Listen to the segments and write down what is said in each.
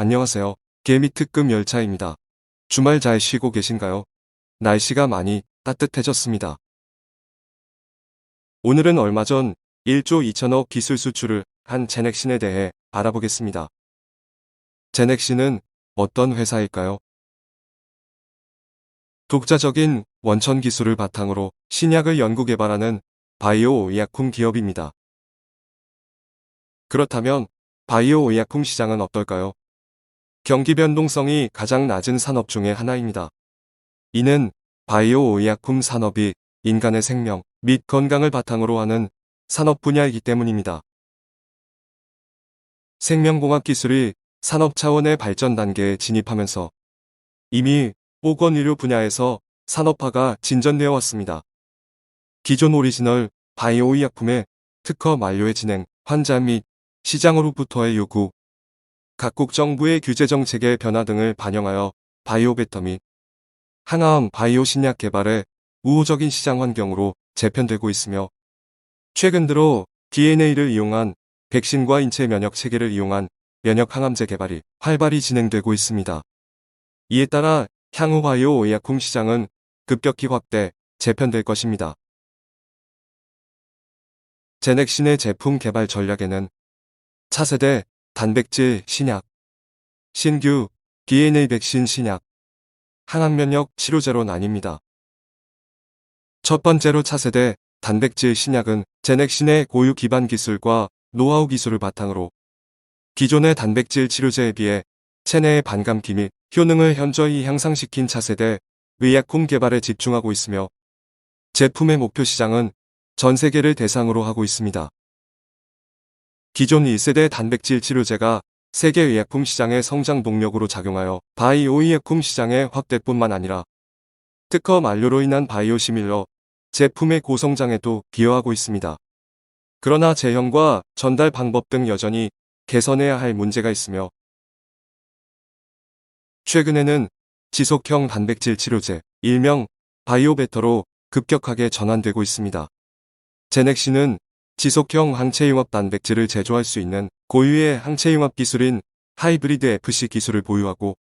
안녕하세요. 개미 특급 열차입니다. 주말 잘 쉬고 계신가요? 날씨가 많이 따뜻해졌습니다. 오늘은 얼마 전 1조 2천억 기술 수출을 한 제넥신에 대해 알아보겠습니다. 제넥신은 어떤 회사일까요? 독자적인 원천 기술을 바탕으로 신약을 연구 개발하는 바이오 의약품 기업입니다. 그렇다면 바이오 의약품 시장은 어떨까요? 경기 변동성이 가장 낮은 산업 중의 하나입니다. 이는 바이오 의약품 산업이 인간의 생명 및 건강을 바탕으로 하는 산업 분야이기 때문입니다. 생명공학 기술이 산업 차원의 발전 단계에 진입하면서 이미 보건 의료 분야에서 산업화가 진전되어 왔습니다. 기존 오리지널 바이오 의약품의 특허 만료의 진행, 환자 및 시장으로부터의 요구, 각국 정부의 규제 정책의 변화 등을 반영하여 바이오 베터 및 항암 바이오 신약 개발에 우호적인 시장 환경으로 재편되고 있으며 최근 들어 DNA를 이용한 백신과 인체 면역 체계를 이용한 면역 항암제 개발이 활발히 진행되고 있습니다. 이에 따라 향후 바이오 의약품 시장은 급격히 확대, 재편될 것입니다. 제넥신의 제품 개발 전략에는 차세대 단백질 신약, 신규 DNA 백신 신약, 항암 면역 치료제로 나뉩니다. 첫 번째로 차세대 단백질 신약은 제넥신의 고유 기반 기술과 노하우 기술을 바탕으로 기존의 단백질 치료제에 비해 체내의 반감기 및 효능을 현저히 향상시킨 차세대 의약품 개발에 집중하고 있으며 제품의 목표 시장은 전 세계를 대상으로 하고 있습니다. 기존 1세대 단백질 치료제가 세계 의약품 시장의 성장 동력으로 작용하여 바이오 의약품 시장의 확대뿐만 아니라 특허 만료로 인한 바이오 시밀러 제품의 고성장에도 기여하고 있습니다. 그러나 제형과 전달 방법 등 여전히 개선해야 할 문제가 있으며 최근에는 지속형 단백질 치료제, 일명 바이오베터로 급격하게 전환되고 있습니다. 제넥시는 지속형 항체융합 단백질을 제조할 수 있는 고유의 항체융합 기술인 하이브리드 FC 기술을 보유하고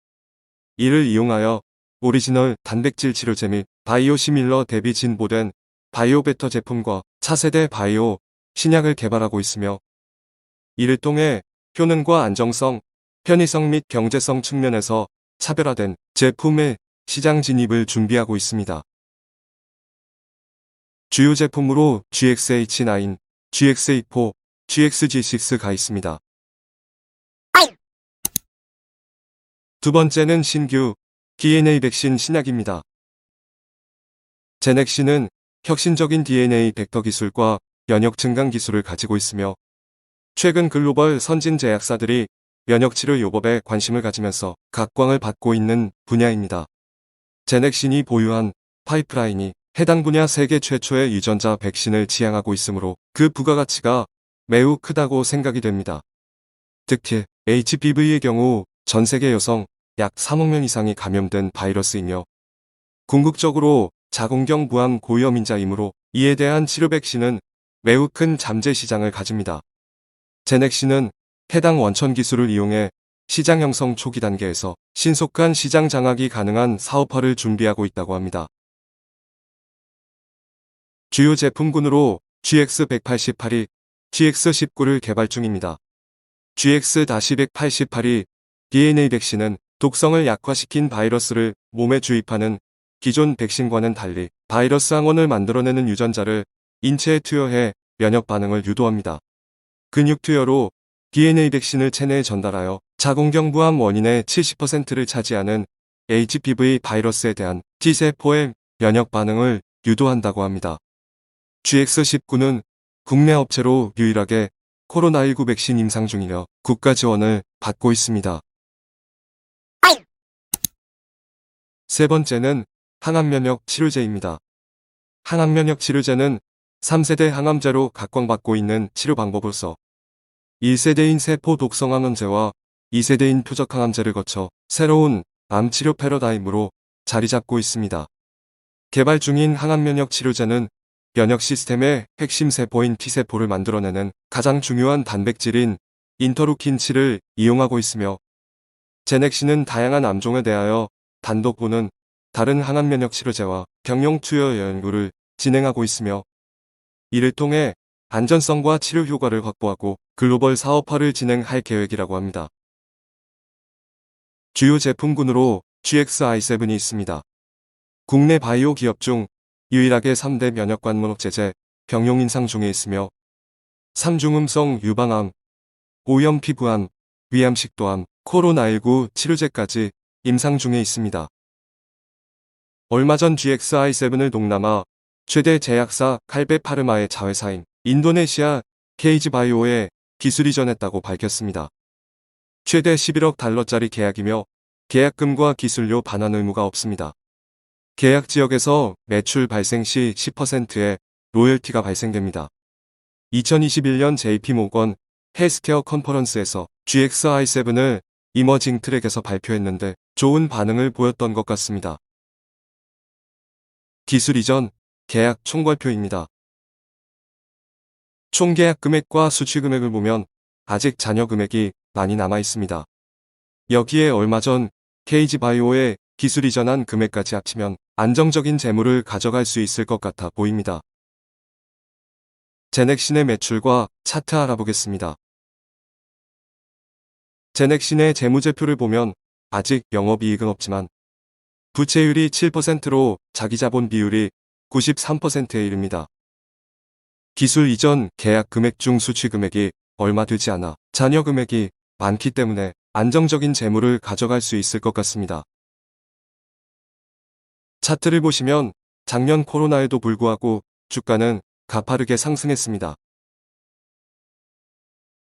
이를 이용하여 오리지널 단백질 치료제 및 바이오 시밀러 대비 진보된 바이오베터 제품과 차세대 바이오 신약을 개발하고 있으며 이를 통해 효능과 안정성, 편의성 및 경제성 측면에서 차별화된 제품의 시장 진입을 준비하고 있습니다. 주요 제품으로 GXH9, GXA4, GXG6가 있습니다. 두 번째는 신규 DNA 백신 신약입니다. 제넥신은 혁신적인 DNA 벡터 기술과 면역 증강 기술을 가지고 있으며 최근 글로벌 선진 제약사들이 면역치료 요법에 관심을 가지면서 각광을 받고 있는 분야입니다. 제넥신이 보유한 파이프라인이 해당 분야 세계 최초의 유전자 백신을 지향하고 있으므로 그 부가가치가 매우 크다고 생각이 됩니다. 특히 HPV의 경우 전 세계 여성 약 3억 명 이상이 감염된 바이러스이며 궁극적으로 자궁경 부암 고위험인자이므로 이에 대한 치료 백신은 매우 큰 잠재 시장을 가집니다. 제넥신은 해당 원천 기술을 이용해 시장 형성 초기 단계에서 신속한 시장 장악이 가능한 사업화를 준비하고 있다고 합니다. 주요 제품군으로 GX188이 GX19를 개발 중입니다. GX-188이 DNA 백신은 독성을 약화시킨 바이러스를 몸에 주입하는 기존 백신과는 달리 바이러스 항원을 만들어내는 유전자를 인체에 투여해 면역 반응을 유도합니다. 근육 투여로 DNA 백신을 체내에 전달하여 자궁경부암 원인의 70%를 차지하는 HPV 바이러스에 대한 T세포의 면역 반응을 유도한다고 합니다. GX19는 국내 업체로 유일하게 코로나19 백신 임상 중이며 국가 지원을 받고 있습니다. 세 번째는 항암면역 치료제입니다. 항암면역 치료제는 3세대 항암제로 각광받고 있는 치료 방법으로서 1세대인 세포 독성 항암제와 2세대인 표적 항암제를 거쳐 새로운 암 치료 패러다임으로 자리 잡고 있습니다. 개발 중인 항암면역 치료제는 면역 시스템의 핵심 세포인 T세포를 만들어내는 가장 중요한 단백질인 인터루킨 7을 이용하고 있으며 제넥시는 다양한 암종에 대하여 단독 또는 다른 항암 면역 치료제와 병용 투여 연구를 진행하고 있으며 이를 통해 안전성과 치료 효과를 확보하고 글로벌 사업화를 진행할 계획이라고 합니다. 주요 제품군으로 GXI7이 있습니다. 국내 바이오 기업 중 유일하게 3대 면역관문혹 제제 병용 인상 중에 있으며 삼중음성 유방암, 오염 피부암, 위암식도암, 코로나19 치료제까지 임상 중에 있습니다. 얼마 전 GXI7을 동남아 최대 제약사 칼베 파르마의 자회사인 인도네시아 케이지 바이오에 기술 이전했다고 밝혔습니다. 최대 11억 달러짜리 계약이며 계약금과 기술료 반환 의무가 없습니다. 계약 지역에서 매출 발생 시 10%의 로열티가 발생됩니다. 2021년 JP모건 헬스케어 컨퍼런스에서 GXI7을 이머징 트랙에서 발표했는데 좋은 반응을 보였던 것 같습니다. 기술 이전 계약 총괄표입니다. 총 계약 금액과 수취 금액을 보면 아직 잔여 금액이 많이 남아 있습니다. 여기에 얼마 전 케이지 바이오의 기술 이전한 금액까지 합치면 안정적인 재물을 가져갈 수 있을 것 같아 보입니다. 제넥신의 매출과 차트 알아보겠습니다. 제넥신의 재무제표를 보면 아직 영업이익은 없지만 부채율이 7%로 자기자본 비율이 93%에 이릅니다. 기술 이전 계약 금액 중 수취 금액이 얼마 되지 않아 잔여 금액이 많기 때문에 안정적인 재물을 가져갈 수 있을 것 같습니다. 차트를 보시면 작년 코로나에도 불구하고 주가는 가파르게 상승했습니다.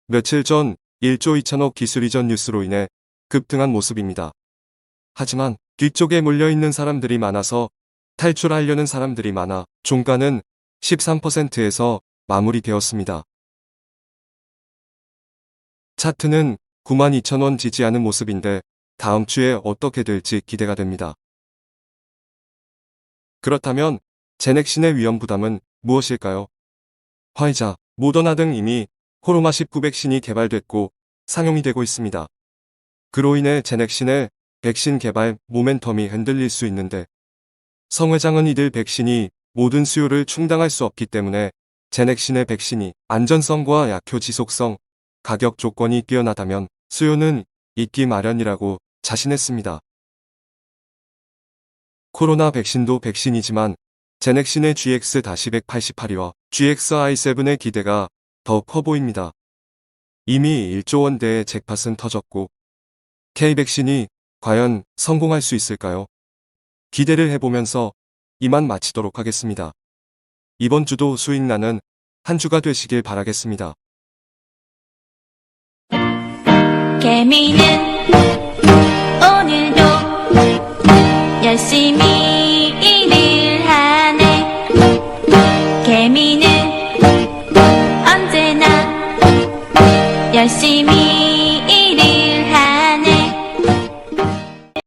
며칠 전 1조 2천억 기술 이전 뉴스로 인해 급등한 모습입니다. 하지만 뒤쪽에 몰려있는 사람들이 많아서 탈출하려는 사람들이 많아 종가는 13%에서 마무리되었습니다. 차트는 92,000원 지지하는 모습인데 다음 주에 어떻게 될지 기대가 됩니다. 그렇다면 제넥신의 위험 부담은 무엇일까요? 화이자, 모더나 등 이미 코로나19 백신이 개발됐고 상용이 되고 있습니다. 그로 인해 제넥신의 백신 개발 모멘텀이 흔들릴 수 있는데 성 회장은 이들 백신이 모든 수요를 충당할 수 없기 때문에 제넥신의 백신이 안전성과 약효 지속성, 가격 조건이 뛰어나다면 수요는 있기 마련이라고 자신했습니다. 코로나 백신도 백신이지만 제넥신의 GX-188이와 GXI7의 기대가 더 커 보입니다. 이미 1조 원대의 잭팟은 터졌고 K백신이 과연 성공할 수 있을까요? 기대를 해보면서 이만 마치도록 하겠습니다. 이번 주도 수익 나는 한 주가 되시길 바라겠습니다. 개미는